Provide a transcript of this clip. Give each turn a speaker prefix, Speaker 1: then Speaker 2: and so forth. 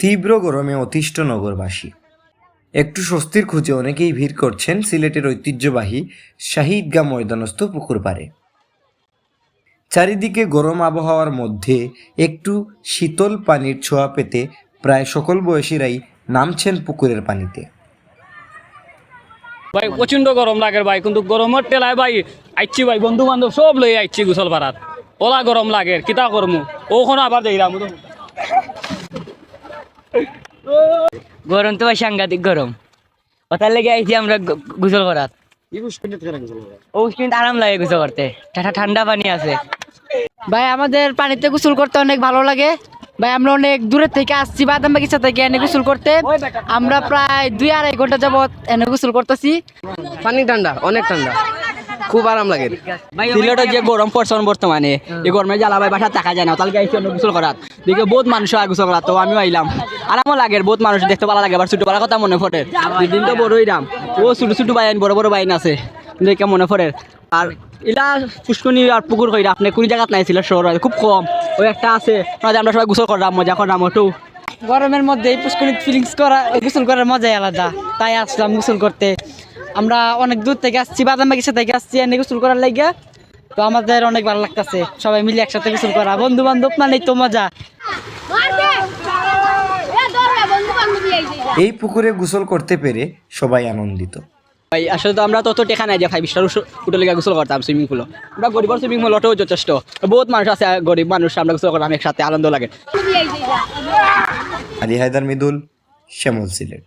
Speaker 1: তীব্র গরমে অতিষ্ঠ নগরবাসী। একটু স্বস্তির খুঁজে অনেকেই ভিড় করছেন সিলেটের ঐতিহ্যবাহী শাহিদগা ময়দানস্থ পুকুর পাড়ে। চারিদিকে গরম আবহাওয়ার মধ্যে একটু শীতল পানির ছোঁয়া পেতে প্রায় সকল বয়সীরাই নামছেন পুকুরের পানিতে।
Speaker 2: ভাই প্রচণ্ড গরম লাগে ভাই কিন্তু গরমের টেলায় ভাই আইছি ভাই বন্ধু বান্ধব সব লই আইছি গোসল পাড়াত। ওলা গরম লাগে কিতা করমু? ওখানে আবার দেখলাম
Speaker 3: গরম তো ভাই সাংঘাতিক গরম। ওটার লেগে আইছি আমরা গোসল ও কিন্তু আরাম লাগে গোসল করতে। ঠান্ডা পানি আছে।
Speaker 4: ভাই আমাদের পানিতে গোসল করতে অনেক ভালো লাগে। ভাই আমরা অনেক দূরের থেকে আসছি বাদাম বাগিচা থেকে এনে গোসল করতে। আমরা প্রায় দুই আড়াই ঘণ্টা যাবত এনে গোসল করতেছি।
Speaker 5: পানি ঠান্ডা অনেক ঠান্ডা। খুব আরাম লাগে।
Speaker 6: সিলেটের যে গরম পড়ছে বর্তমানে, এই গরমে জ্বালা ভাই বাসা থাকা যায় না, তাহলে আইসি অন্য গোসল করাত? দেখে বহুত মানুষ হয় গোসল করাত, তো আমিও আইলাম। আরামও লাগে, বহুত মানুষ দেখতে ভালো লাগে, আবার ছোট বেলার কথা মনে পড়ে। দিন তো বড়ই দাম। ও ছোট ছোট বাইন বড় বড় বাইন আছে। দেখে মনে পড়ে। আর এলা পুষ্কনি আর পুকুর কইরা, আপনি কোন জায়গাত নাই ছিল শহর? খুব কম। ওই একটা আছে আমরা সবাই গোসল করলাম মজা করলাম ওটু।
Speaker 4: গরমের মধ্যে এই পুষ্করিত ফিলিংস করা, গোসল করার মজাই আলাদা। তাই আসলাম গোসল করতে। আমরা অনেক দূর থেকে আসছি বাদাম বাগিচা থেকে আসছি এনে গোসল করার লাগে তো আমাদের অনেক ভালো লাগতেছে সবাই মিলে একসাথে গোসল করা। বন্ধু বান্ধব মানেই তো মজা?
Speaker 7: এই
Speaker 1: পুকুরে গোসল করতে পেরে সবাই আনন্দিত।
Speaker 6: ভাই আসলে তো আমরা তত টেকা নাই যে ফাইভ স্টার হোটেল লেগে গোসল করতাম সুইমিং পুল আমরা গরিবর সুইমিং পুল ওটাও যথেষ্ট। বহুত মানুষ আছে গরিব মানুষ আমরা গোসল করতাম একসাথে আনন্দ লাগে।
Speaker 1: আলী হায়দার মৃদুল শ্যামল সিলেট।